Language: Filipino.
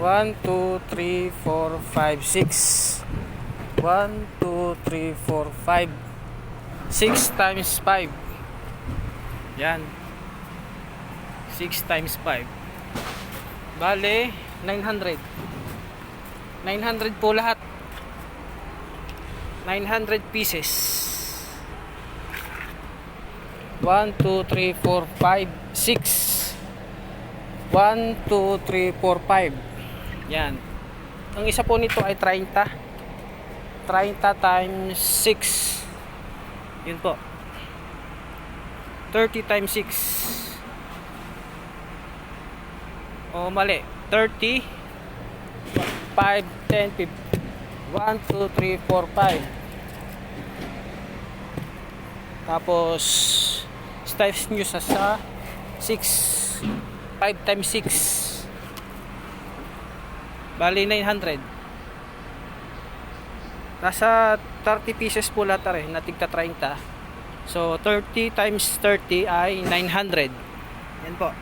1, 2, 3, 4, 5, 6. 1, 2, 3, 4, 5. 6 times 5. Yan. 6 times 5. Bale, 900. 900 po lahat. 900 pieces. 1, 2, 3, 4, 5, 6. 1, 2, 3, 4, 5. Yan. Ang isa po nito ay 30. 30 times 6. Yun po. 30 times 6. O mali. 30. 5, 10, 15. 1, 2, 3, 4, 5. Tapos, times nyo sa, sa 6. 5 times 6. Bali, 900. Nasa 30 pieces po lahat rin, na tigta 30. So, 30 times 30 ay 900. Yan po.